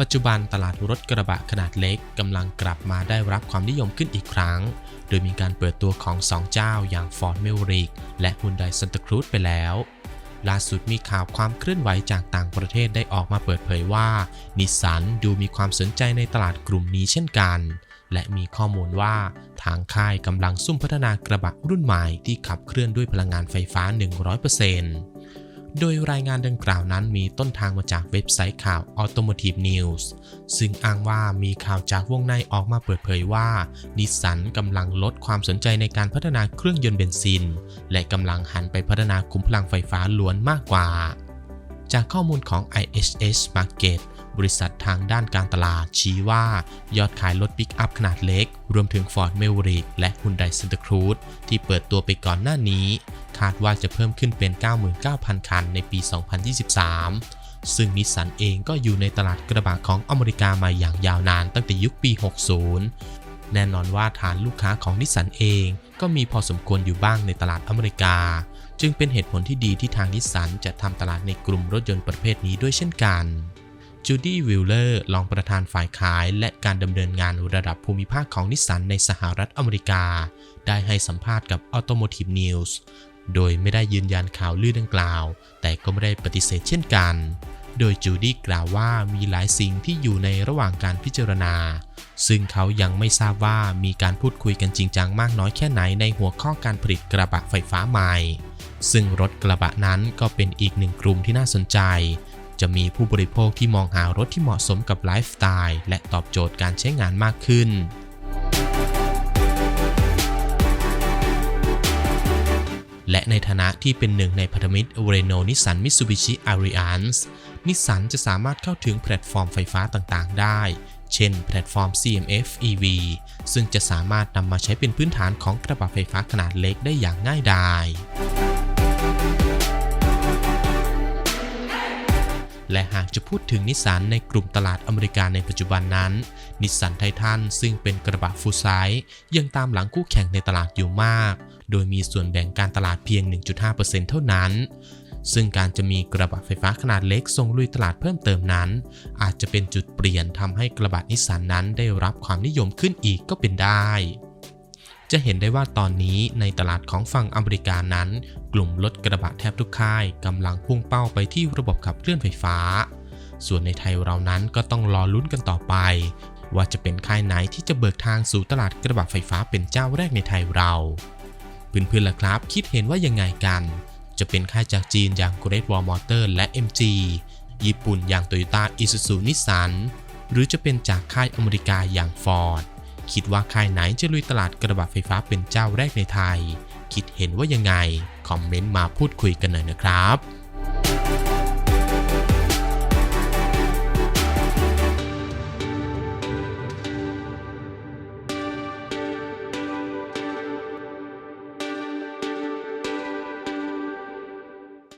ปัจจุบันตลาดรถกระบะขนาดเล็กกำลังกลับมาได้รับความนิยมขึ้นอีกครั้ง โดยมีการเปิดตัวของ 2 เจ้าอย่าง Ford Maverick และ Hyundai Santa Cruz ไปแล้ว ล่าสุดมีข่าวความเคลื่อนไหวจากต่างประเทศได้ออกมาเปิดเผยว่านิสสันดูมีความสนใจในตลาดกลุ่มนี้เช่นกัน และมีข้อมูลว่าทางค่ายกำลังซุ่มพัฒนากระบะรุ่นใหม่ที่ขับเคลื่อนด้วยพลังงานไฟฟ้า 100% โดยรายงานดังกล่าวนั้นมีต้นทางมาจากเว็บไซต์ข่าว Automotive News ซึ่งอ้างว่ามีข่าวจากวงในออกมาเปิดเผยว่านิสสันกำลังลดความสนใจในการพัฒนาเครื่องยนต์เบนซิน และกำลังหันไปพัฒนาคุมพลังไฟฟ้าล้วนมากกว่า จากข้อมูลของ IHS Market บริษัททางด้านการตลาดชี้ว่ายอดขายรถปิกอัพขนาดเล็ก รวมถึง Ford Maverick และ Hyundai Santa Cruz ที่เปิดตัวไปก่อนหน้านี้ คาดว่าจะเพิ่มขึ้นเป็น 99,000 คันในปี 2023 ซึ่งนิสสันเองก็อยู่ในตลาดกระบะของอเมริกามาอย่างยาวนานตั้งแต่ยุคปี 60แน่นอนว่าฐานลูกค้าของนิสสันเองก็มีพอสมควรอยู่บ้างในตลาดอเมริกา จึงเป็นเหตุผลที่ดีที่ทางนิสสันจะทำตลาดในกลุ่มรถยนต์ประเภทนี้ด้วยเช่นกัน จูดี้วิลเลอร์รองประธานฝ่ายขายและการดำเนินงานระดับภูมิภาคของนิสสันในสหรัฐอเมริกา ได้ให้สัมภาษณ์กับ Automotive News โดยไม่ได้ยืนยันข่าวลือดังกล่าว แต่ก็ไม่ได้ปฏิเสธเช่นกัน โดยจูดี้กล่าวว่ามีหลายสิ่งที่อยู่ในระหว่างการพิจารณา ซึ่งเขายังไม่ทราบว่ามีการพูดคุยกันจริงจังมากน้อยแค่ไหนในหัวข้อการผลิตกระบะไฟฟ้าใหม่ ซึ่งรถกระบะนั้นก็เป็นอีกหนึ่งกลุ่มที่น่าสนใจ จะมีผู้บริโภคที่มองหารถที่เหมาะสมกับไลฟ์สไตล์และตอบโจทย์การใช้งานมากขึ้นและในฐานะที่เป็นหนึ่งในพันธมิตรเรโนนิสสันมิ t ซูบิชิอาริอันส์นิสสันจะสามารถเข้าถึงแพลตฟอร์มไฟฟ้าต่างๆ ได้ เช่น แพลตฟอร์ม CMF EV ซึ่งจะสามารถนำมาใช้เป็นพื้นฐานของกระบะไฟฟ้าขนาดเล็กได้อย่างง่ายดาย และหากจะพูดถึงนิสสันในกลุ่มตลาดอเมริกาในปัจจุบันนั้น นิสสันไททันซึ่งเป็นกระบะฟูลไซส์ยังตามหลังคู่แข่งในตลาดอยู่มาก โดยมีส่วนแบ่งการตลาดเพียง 1.5%เท่านั้น ซึ่งการจะมีกระบะไฟฟ้าขนาดเล็กส่งลุยตลาดเพิ่มเติมนั้น อาจจะเป็นจุดเปลี่ยนทำให้กระบะนิสสันนั้นได้รับความนิยมขึ้นอีกก็เป็นได้ จะเห็นได้ว่าตอนนี้ในตลาดของฝั่งอเมริกานั้น กลุ่มรถกระบะแทบทุกค่ายกำลังพุ่งเป้าไปที่ระบบขับเคลื่อนไฟฟ้า ส่วนในไทยเรานั้นก็ต้องรอลุ้นกันต่อไป ว่าจะเป็นค่ายไหนที่จะเบิกทางสู่ตลาดกระบะไฟฟ้าเป็นเจ้าแรกในไทยเราเพื่อนๆล่ะครับ คิดเห็นว่ายังไงกัน จะเป็นค่ายจากจีนอย่าง Great Wall Motor และ MG ญี่ปุ่นอย่าง Toyota Isuzu Nissan หรือจะเป็นจากค่ายอเมริกาอย่าง Ford คิดว่าค่ายไหนจะลุยตลาดกระบะไฟฟ้าเป็นเจ้าแรกในไทย คิดเห็นว่ายังไง คอมเมนต์มาพูดคุยกันหน่อยนะครับ